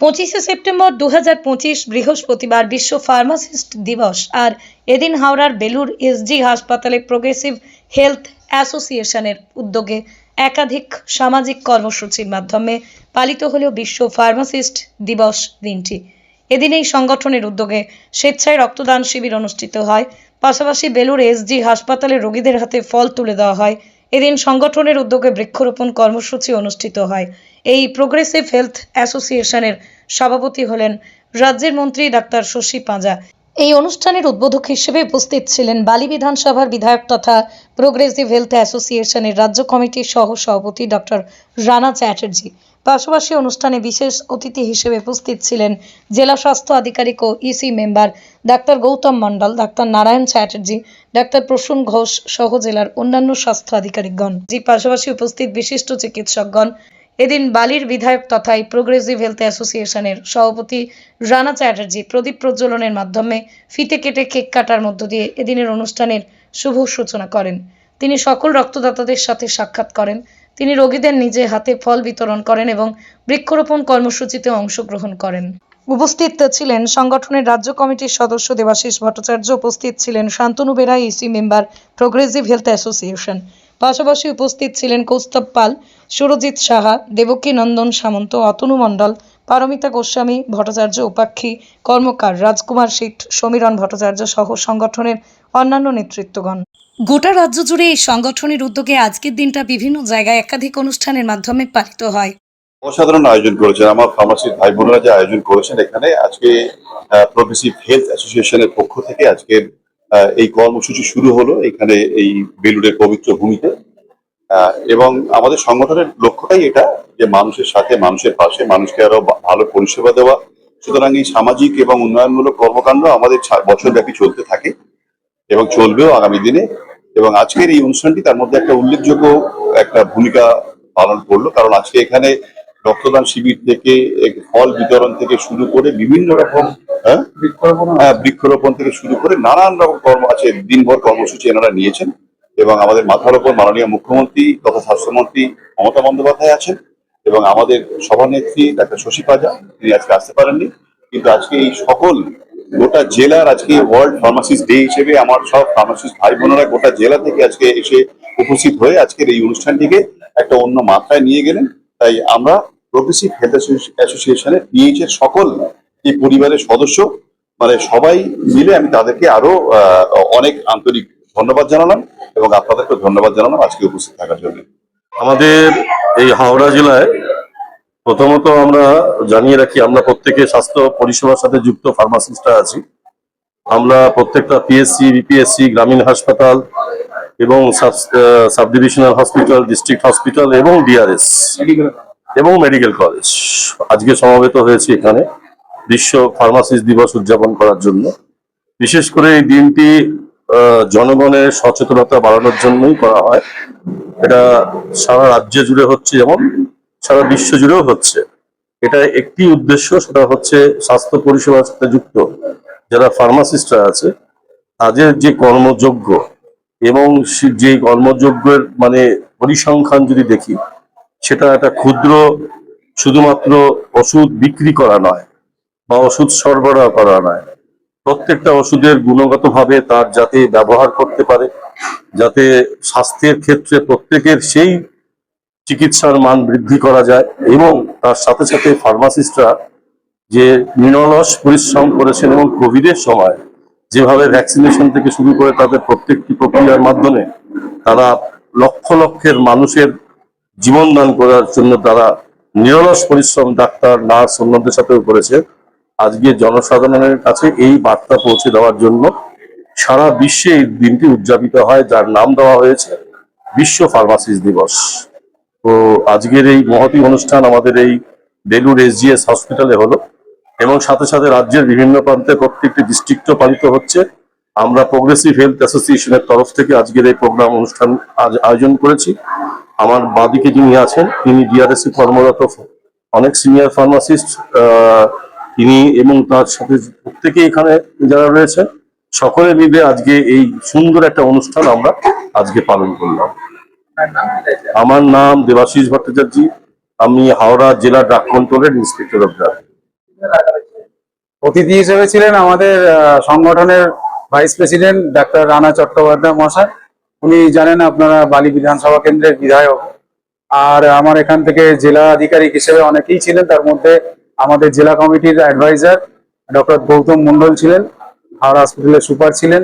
পঁচিশে সেপ্টেম্বর দু হাজার পঁচিশ বৃহস্পতিবার বিশ্ব ফার্মাসিস্ট দিবস আর এদিন হাওড়ার বেলুর এসজি হাসপাতালে প্রোগ্রেসিভ হেলথ অ্যাসোসিয়েশনের উদ্যোগে একাধিক সামাজিক কর্মসূচির মাধ্যমে পালিত হল বিশ্ব ফার্মাসিস্ট দিবস দিনটি। এদিন এই সংগঠনের উদ্যোগে স্বেচ্ছায় রক্তদান শিবির অনুষ্ঠিত হয়। পাশাপাশি বেলুর এসজি হাসপাতালে রোগীদের হাতে ফল তুলে দেওয়া হয়। এদিন সংগঠনের উদ্যোগে বৃক্ষরোপণ কর্মসূচি অনুষ্ঠিত হয়। এই প্রোগ্রেসিভ হেলথ অ্যাসোসিয়েশনের সভাপতি হলেন রাজ্যের মন্ত্রী ডাক্তার শশী পাঁজা। এই অনুষ্ঠানের উদ্বোধক হিসেবে উপস্থিত ছিলেন বালি বিধানসভার বিধায়ক তথা প্রোগ্রেসিভ হেলথ অ্যাসোসিয়েশনের রাজ্য কমিটির সহ সভাপতি ডক্টর রানা চ্যাটার্জি। পাশাপাশি অনুষ্ঠানে বিশেষ অতিথি হিসেবে উপস্থিত ছিলেন জেলা স্বাস্থ্য আধিকারিক ও EC member doctor Gautam Mondal, doctor Narayan Chatterjee, doctor Prasun Ghosh সহ জেলার অন্যান্য স্বাস্থ্য আধিকারিকগণ। পাশাপাশি উপস্থিত বিশিষ্ট চিকিৎসকগণ এদিন বালির বিধায়ক তথা প্রোগ্রেসিভ হেলথ অ্যাসোসিয়েশনের সভাপতি রানা চ্যাটার্জি প্রদীপ প্রজ্বলনের মাধ্যমে ফিতে কেটে কেক কাটার মধ্য দিয়ে এদিনের অনুষ্ঠানের শুভ সূচনা করেন। তিনি সকল রক্তদাতাদের সাথে সাক্ষাৎ করেন। তিনি রোগীদের নিজে হাতে ফল বিতরণ করেন এবং বৃক্ষরোপণ কর্মসূচিতে অংশগ্রহণ করেন। উপস্থিত ছিলেন সংগঠনের রাজ্য কমিটির সদস্য দেবাশিস ভট্টাচার্য, উপস্থিত ছিলেন Santanu Bera EC member progressive health association পাশাপাশি উপস্থিত ছিলেন কৌস্তব পাল সুরজিৎ সাহা দেবকী নন্দন সামন্ত অতনু মণ্ডল পারমিতা গোস্বামী ভট্টাচার্য উপাক্ষী কর্মকার রাজকুমার শীঠ সমীরণ ভট্টাচার্য সহ সংগঠনের অন্যান্য নেতৃত্বগণ। গোটা রাজ্য জুড়ে এই সংগঠনের উদ্যোগে আজকের দিনটা বিভিন্ন জায়গায় একাধিক অনুষ্ঠানের মাধ্যমে পালিত হয়। অসাধারণ আয়োজন করেছেন আমার ফার্মাসির ভাই বোনেরা যে আয়োজন করেছেন এখানে। আজকে প্রোগ্রেসিভ হেলথ অ্যাসোসিয়েশনের পক্ষ থেকে আজকে আহ, এই কর্মসূচি শুরু হলো এখানে এই বেলুড়ের পবিত্র ভূমিতে। এবং আমাদের সংগঠনের লক্ষ্যটাই এটা যে মানুষের সাথে, মানুষের পাশে, মানুষকে আরও ভালো পরিষেবা দেওয়া। সুতরাং এই সামাজিক এবং উন্নয়নমূলক কর্মকাণ্ড আমাদের বছর ব্যাপী চলতে থাকে এবং চলবেও আগামী দিনে। এবং আজকের এই অনুষ্ঠানটি তার মধ্যে একটা উল্লেখযোগ্য একটা ভূমিকা পালন করল। কারণ আজকে এখানে রক্তদান শিবির থেকে ফল বিতরণ থেকে শুরু করে বিভিন্ন রকম হ্যাঁ? হ্যাঁ, বৃক্ষরোপণ থেকে শুরু করে নানান রকম কর্ম আছে দিনভর কর্মসূচি এনারা নিয়েছেন এবং আমাদের মাথার ওপর মাননীয় মুখ্যমন্ত্রী তথা স্বাস্থ্যমন্ত্রী মমতা বন্দ্যোপাধ্যায় আছেন এবং আমাদের সভানেত্রী ডাক্তার শশী পাজা তিনি আজকে আসতে পারেননি। কিন্তু আজকে এই সকল গোটা জেলার আজকে ওয়ার্ল্ড ফার্মাসিস্ট ডে হিসেবে আমার সব ফার্মাসিস্ট ভাই বোনেরা গোটা জেলা থেকে আজকে এসে উপস্থিত হয়ে আজকের এই অনুষ্ঠানটিকে একটা অন্য মাত্রায় নিয়ে গেলেন। তাই আমরা প্রোগ্রেসিভ হেলথ অ্যাসোসিয়েশনের পিএইচ এর সকল এই পরিবারের সদস্য মানে সবাই মিলে আমি তাদেরকে আরও অনেক আন্তরিক ধন্যবাদ জানালাম এবং আপনাদেরকে ধন্যবাদ জানালাম আজকে উপস্থিত থাকার জন্য। আমাদের এই হাওড়া জেলায় প্রথমত আমরা জানিয়ে রাখি, আমরা প্রত্যেকে স্বাস্থ্য পরিষেবার সাথে যুক্ত ফার্মাসিস্টরা আছি। আমরা প্রত্যেকটা পিএসসি বিপিএসসি গ্রামীণ হাসপাতাল এবং sub divisional hospital, district hospital এবং ডিআরএস এবং মেডিকেল কলেজ আজকে সমাবেত হয়েছে এখানে। বিশ্ব ফার্মাসিস্ট দিবস উদযাপন করার জন্য। বিশেষ করে এই দিনটি জনগণের সচেতনতা বাড়ানোর জন্যই করা হয়। এটা সারা রাজ্য জুড়ে হচ্ছে যেমন, সারা বিশ্ব জুড়েও হচ্ছে। এটা একটি উদ্দেশ্য, সেটা হচ্ছে স্বাস্থ্য পরিষেবার সাথে যুক্ত যারা ফার্মাসিস্টরা আছে, তাদের যে কর্মযোগ্য এবং যে কর্মযোগ্যের মানে পরিসংখ্যান যদি দেখি সেটা একটা ক্ষুদ্র শুধুমাত্র ওষুধ বিক্রি করা নয় বা ওষুধ সরবরাহ করা নয়। প্রত্যেকটা ওষুধের গুণগতভাবে তার যাতে ব্যবহার করতে পারে, যাতে স্বাস্থ্যের ক্ষেত্রে প্রত্যেকের সেই চিকিৎসার মান বৃদ্ধি করা যায় এবং তার সাথে সাথে ফার্মাসিস্টরা যে নিরলস পরিশ্রম করেছেন এবং কোভিডের সময় যেভাবে ভ্যাকসিনেশন থেকে শুরু করে তাদের প্রত্যেকটি প্রক্রিয়ার মাধ্যমে তারা লক্ষ লক্ষের মানুষের জীবন দান করার জন্য তারা নিরলস পরিশ্রম ডাক্তার, নার্স অন্যদের সাথেও করেছে। আজকে জনসাধারণের কাছে এই বার্তা পৌঁছে দেওয়ার জন্য সারা বিশ্বে এই দিনটি উদযাপিত হয়, যার নাম দেওয়া হয়েছে বিশ্ব ফার্মাসিস্ট দিবস। তো আজকের এই মহতি অনুষ্ঠান আমাদের এই বেলুর এসজিএস হসপিটালে হলো এবং সাথে সাথে রাজ্যের বিভিন্ন প্রান্তে প্রত্যেকটি ডিস্ট্রিক্টও পালিত হচ্ছে। আমরা প্রোগ্রেসিভ হেলথ অ্যাসোসিয়েশনের তরফ থেকে আজকের এই প্রোগ্রাম অনুষ্ঠান আজ- আয়োজন করেছি। আমার বাদিকে যিনি আছেন, তিনি ডিআরএসি কর্মরত, অনেক সিনিয়র ফার্মাসিস্ট তিনি এবং তার সাথে প্রত্যেকে এখানে যারা রয়েছে, সকলে মিলে আজকে এই সুন্দর একটা অনুষ্ঠান আমরা আজকে পালন করলাম। আমার নাম দেবাশিস ভট্টাচার্য, আমি হাওড়া জেলা ড্রাগ কন্ট্রোলের ইন্সপেক্টর অফ ড্রাগ অতিথি হিসেবে ছিলেন আমাদের সংগঠনের vice president doctor Rana Chattopadhyay মশাই উনি জানেন আপনারা বালি বিধানসভা কেন্দ্রের বিধায়ক। আর আমার এখান থেকে জেলা আধিকারিক হিসেবে অনেকেই ছিলেন, তার মধ্যে আমাদের জেলা কমিটির অ্যাডভাইজার ডক্টর গৌতম মন্ডল ছিলেন, হাওড়া হসপিটালের সুপার ছিলেন,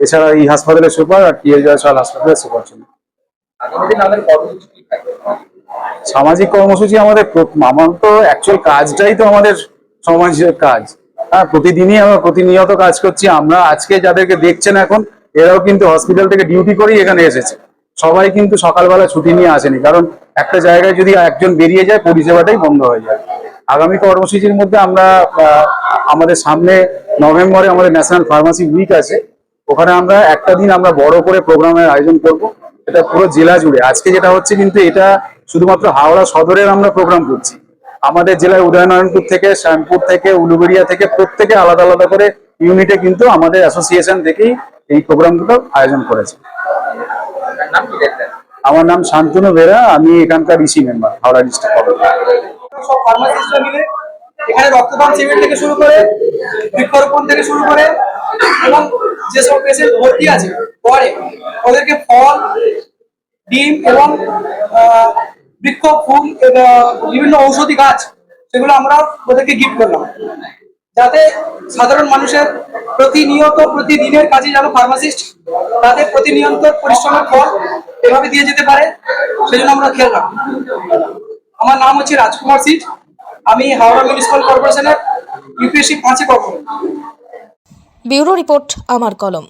এছাড়া এই হাসপাতালের সুপার আর টি এস জয়সওয়াল হাসপাতালের সুপার ছিলেন। সামাজিক কর্মসূচি আমাদের আমার তো অ্যাকচুয়াল কাজটাই তো আমাদের সমাজের কাজ। হ্যাঁ প্রতিদিনই আমরা প্রতিনিয়ত কাজ করছি। আমরা আজকে যাদেরকে দেখছেন এখন এরাও কিন্তু হসপিটাল থেকে ডিউটি করেই এখানে এসেছে। সবাই কিন্তু সকালবেলা ছুটি নিয়ে আসেনি, কারণ একটা জায়গায় যদি একজন বেরিয়ে যায়, পরিষেবাটাই বন্ধ হয়ে যায়। আগামী কর্মসূচির মধ্যে আমরা আমাদের সামনে নভেম্বরে আমাদের ন্যাশনাল ফার্মাসি উইক আছে। ওখানে আমরা একটা দিন আমরা বড় করে প্রোগ্রামের আয়োজন করব। এটা পুরো জেলা জুড়ে। আজকে যেটা হচ্ছে কিন্তু এটা শুধুমাত্র হাওড়া সদরের আমরা প্রোগ্রাম করছি। আমাদের জেলায় উদয়নারায়ণপুর থেকে, শ্যামপুর থেকে, উলুবেড়িয়া থেকে প্রত্যেকে আলাদা আলাদা করে ইউনিটে কিন্তু আমাদের অ্যাসোসিয়েশন থেকেই এই প্রোগ্রামগুলো আয়োজন করেছে। আমার নাম শান্তনু বেরা আমি এখানকার ইসি মেম্বার হাওড়া ডিস্ট্রিক্ট এখানে রক্তদান শিবির থেকে শুরু করে বৃক্ষরোপণ থেকে শুরু করে এবং যেসব পেশেন্ট ভর্তি আছে পরে ওদেরকে ফল ডিম এবং বৃক্ষ ফুল বিভিন্ন ঔষধি গাছ সেগুলো আমরা ওদেরকে গিফট করলাম। যাতে সাধারণ মানুষের প্রতিনিয়ত প্রতিদিনের কাজে যেন ফার্মাসিস্ট তাদের প্রতিনিয়ত পরিশ্রমের ফল এভাবে দিয়ে যেতে পারে, সেজন্য আমরা খেয়াল রাখব আমার নাম হচ্ছে রাজকুমার সিট। আমি হাওড়া মিউনিসিপাল কর্পোরেশনের ইউপিএসসি পাঁচে কর্পোরেট ব্যুরো রিপোর্ট, আমার কলম।